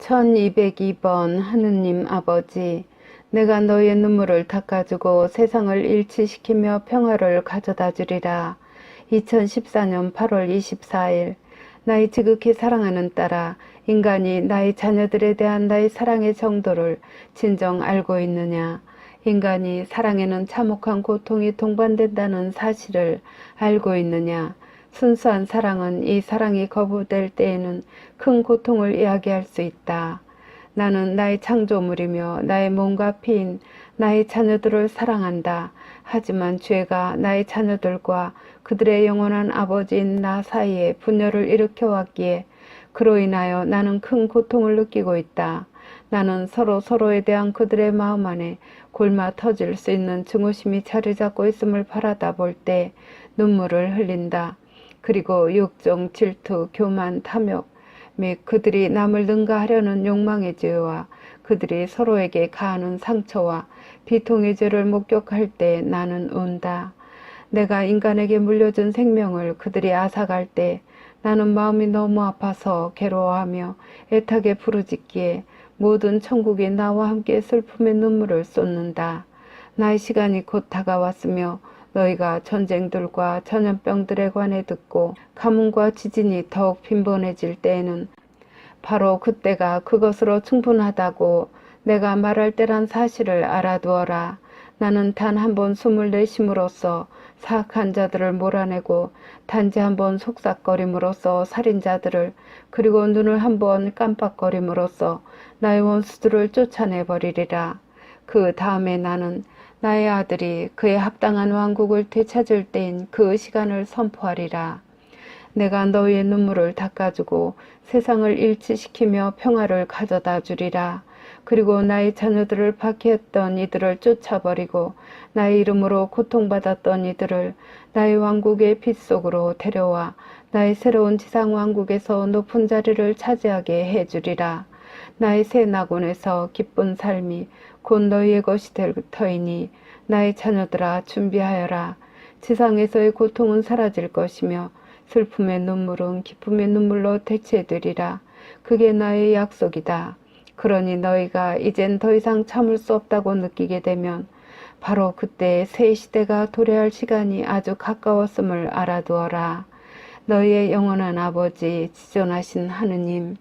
1202번 하느님 아버지, 내가 너의 눈물을 닦아주고 세상을 일치시키며 평화를 가져다 주리라. 2014년 8월 24일, 나의 지극히 사랑하는 딸아, 인간이 나의 자녀들에 대한 나의 사랑의 정도를 진정 알고 있느냐? 인간이 사랑에는 참혹한 고통이 동반된다는 사실을 알고 있느냐? 순수한 사랑은 이 사랑이 거부될 때에는 큰 고통을 이야기할 수 있다. 나는 나의 창조물이며 나의 몸과 피인 나의 자녀들을 사랑한다. 하지만 죄가 나의 자녀들과 그들의 영원한 아버지인 나 사이에 분열을 일으켜 왔기에 그로 인하여 나는 큰 고통을 느끼고 있다. 나는 서로 서로에 대한 그들의 마음 안에 골마 터질 수 있는 증오심이 자리 잡고 있음을 바라다 볼 때 눈물을 흘린다. 그리고 욕정, 질투, 교만, 탐욕 및 그들이 남을 능가하려는 욕망의 죄와 그들이 서로에게 가하는 상처와 비통의 죄를 목격할 때 나는 운다. 내가 인간에게 물려준 생명을 그들이 앗아갈 때 나는 마음이 너무 아파서 괴로워하며 애타게 부르짖기에 모든 천국이 나와 함께 슬픔의 눈물을 쏟는다. 나의 시간이 곧 다가왔으며 너희가 전쟁들과 전염병들에 관해 듣고 가뭄과 지진이 더욱 빈번해질 때에는 바로 그때가 그것으로 충분하다고 내가 말할 때란 사실을 알아두어라. 나는 단 한 번 숨을 내쉼으로써 사악한 자들을 몰아내고 단지 한 번 속삭거림으로써 살인자들을 그리고 눈을 한 번 깜빡거림으로써 나의 원수들을 쫓아내버리리라. 그 다음에 나는 나의 아들이 그의 합당한 왕국을 되찾을 때인 그 시간을 선포하리라. 내가 너희의 눈물을 닦아주고 세상을 일치시키며 평화를 가져다 주리라. 그리고 나의 자녀들을 박해했던 이들을 쫓아버리고 나의 이름으로 고통받았던 이들을 나의 왕국의 빛 속으로 데려와 나의 새로운 지상 왕국에서 높은 자리를 차지하게 해주리라. 나의 새 낙원에서 기쁜 삶이 곧 너희의 것이 될 터이니 나의 자녀들아 준비하여라. 지상에서의 고통은 사라질 것이며 슬픔의 눈물은 기쁨의 눈물로 대체되리라. 그게 나의 약속이다. 그러니 너희가 이젠 더 이상 참을 수 없다고 느끼게 되면 바로 그때 새 시대가 도래할 시간이 아주 가까웠음을 알아두어라. 너희의 영원한 아버지 지존하신 하느님